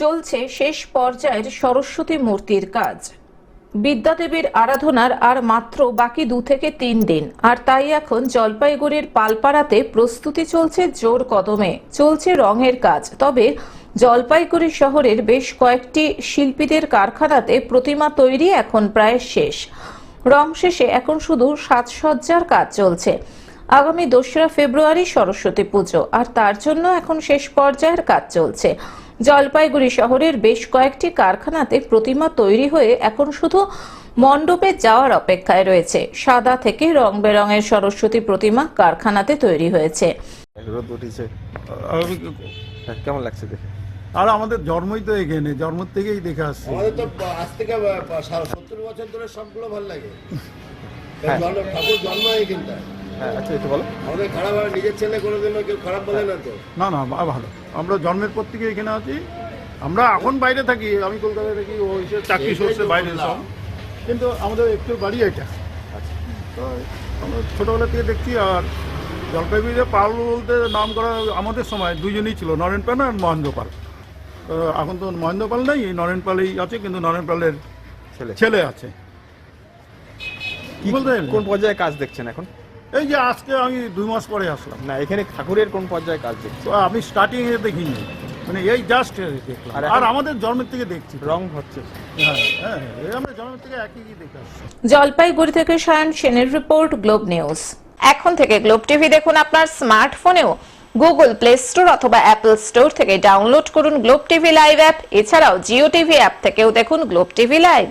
চলছে শেষ পর্যায়ের সরস্বতী মূর্তির কাজ। বিদ্যাদেবীর আরাধনার আর মাত্র বাকি দু থেকে তিন দিন। আর তাই এখন জলপাইগুড়ির পালপাড়াতে প্রস্তুতি চলছে জোর কদমে। চলছে রঙের কাজ। তবে জলপাইগুড়ি শহরের বেশ কয়েকটি শিল্পীদের কারখানাতে প্রতিমা তৈরি এখন প্রায় শেষ। রং শেষে এখন শুধু সাজসজ্জার কাজ চলছে। আগামী দোসরা ফেব্রুয়ারি সরস্বতী পুজো। আর তার জন্য এখন শেষ পর্যায়ের কাজ চলছে। জলপাইগুড়ি শহরের বেশ কয়েকটি কারখানাতে প্রতিমা তৈরি হয়ে এখন শুধু মণ্ডপে যাওয়ার অপেক্ষায় রয়েছে। সাদা থেকে রং বেরঙের সরস্বতী প্রতিমা কারখানাতে তৈরি হয়েছে। রোদ উঠেছে। হ্যাঁ, কেমন লাগছে দেখে? আর আমাদের জন্মই তো এখানে জন্ম থেকেই দেখে আসছি। আমাদের তো আজ থেকে সত্তর বছর ধরে সবগুলো ভালো লাগে। হ্যাঁ। ঠাকুর জন্ম এখানটা হ্যাঁ আচ্ছা একটু বলো। আমাদের খারাপ হয় নিজের ছেলে কোনোদিনও কেউ খারাপ বলে না তো। না না ভালো। আমরা জন্মের পর থেকে এখানে আছি। আমরা এখন বাইরে থাকি। আমি কলকাতায় থাকি ও এসে চাকরি সরষে বাইরে সব। কিন্তু আমাদের একটু বাড়ি এটা। আচ্ছা। তো আমরা ছোটোবেলা থেকে দেখছি আর জলপাইগুড়িতে পাল বলতে নাম করা আমাদের সময় দুজনেই ছিল নরেন পাল আর মহেন্দ্র পাল। তো এখন তো মহেন্দ্র পাল নেই নরেন পালেই আছে কিন্তু নরেন পালের ছেলে। ছেলে আছে। কি বলতে? কোন পর্যায়ে কাজ দেখছেন এখন? এই যে আজকে আমি দুই মাস পরে আসলাম। না এখানে ঠাকুরের কোন পর্যায়ে কাজ দেখছেন তো আমি স্টার্টিং এ দেখিনি। মানে এই জাস্ট দেখলাম। আর এখন- আর আমাদের জন্মের থেকে দেখছি। রং হচ্ছে। হ্যাঁ হ্যাঁ এই আমরা জন্মের থেকে একই দেখে আসছি। জলপাইগুড়ি থেকে সায়ন সেনের রিপোর্ট গ্লোব নিউজ। এখন থেকে গ্লোব টিভি দেখুন আপনার স্মার্টফোনেও। গুগল প্লে স্টোর অথবা অ্যাপল স্টোর থেকে ডাউনলোড করুন গ্লোব টিভি লাইভ অ্যাপ। এছাড়াও জিও টিভি অ্যাপ থেকেও দেখুন গ্লোব টিভি লাইভ।